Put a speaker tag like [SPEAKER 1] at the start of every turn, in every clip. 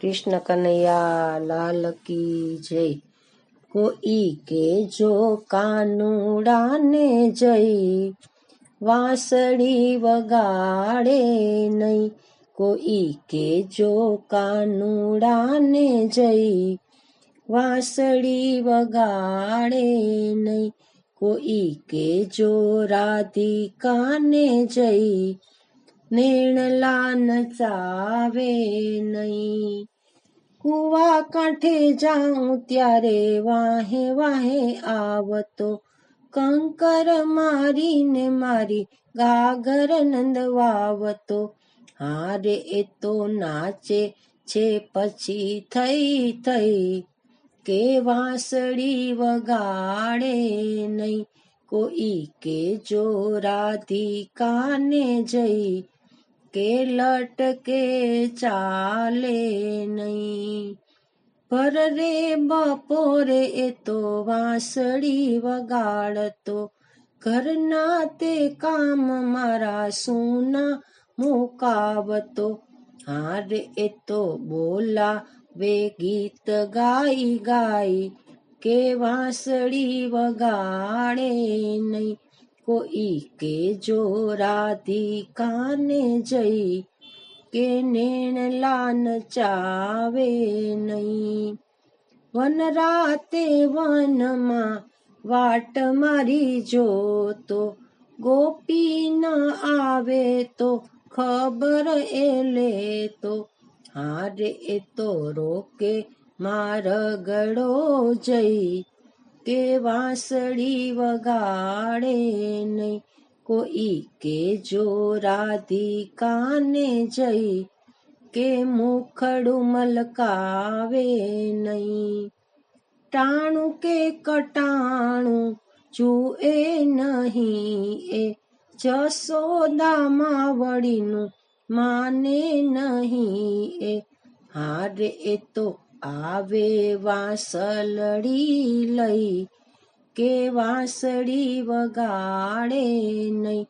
[SPEAKER 1] કૃષ્ણ કનૈયા, લાલ કી જય. કોઈ કે જો કાનુડાને જઈ વાંસળી વગાડે નહીં. કોઈ કે જો કાનુડાને જઈ વાંસળી વગાડે નહીં. કોઈ કે જો રાધિકાને જઈ નેણલા નચાવે નહીં. કુવા કાંઠે જાઉં ત્યારે વાહે વાહે આવતો. કંકર મારીને મારી ગાગર નંદવાવતો. હારે એ તો નાચે છે પછી થઈ થઈ કે વાંસળી વગાડે નહીં. કોઈ કે જો રાધિકાને જઈ કે લટકે ચાલે નહીં પર રે બપોરે એ તો વાંસળી વગાડતો ઘરના તે કામ મારા સુના મુકાવતો હારે એ તો બોલા વે ગીત ગાઈ ગાઈ કે વાંસળી વગાડે નહીં કોઈ કે જો રાધિકાને જઈ કે નેણ લાન ચાવે નહીં વન રાતે વનમાં વાટ મારી જોતો ગોપી ન આવે તો ખબર એ લે તો હારે એ તો રોકે માર ગળો જઈ કે વાંસળી વગાડે નહીં. કોઈ કે જો રાધિકાને જઈ, કે મુખડું મલકાવે નહીં. ટાણું કે કટાણું જુએ નહીં એ. જસોદામાં વળીનું માને નહીં એ. હારે એ તો આવે વાંસલડી લઈ, કે વાંસળી વગાડે નહીં.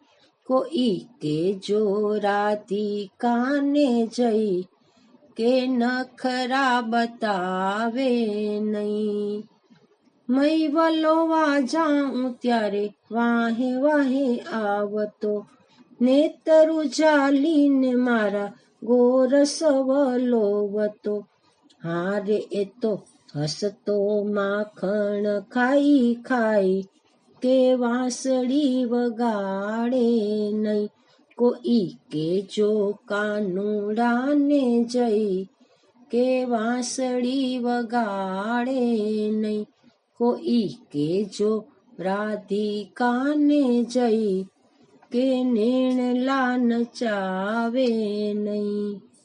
[SPEAKER 1] કોઈ કે જો કાને જઈ, કે નખરા બતાવે નહીં. મય વલોવા જાઉં ત્યારે વાહે વાહે આવતો, નેતરુ જાલીને મારા ગોરસ વલોવતો. હારે એ તો હસતો માખણ ખાઈ ખાઈ કે વાંસળી વગાડે નહીં. કોઈ કે જો કાનુડાને જઈ કે વાંસળી વગાડે નહીં. કોઈ કે જો રાધિકાને જઈ કે નેણલા નચાવે નહીં.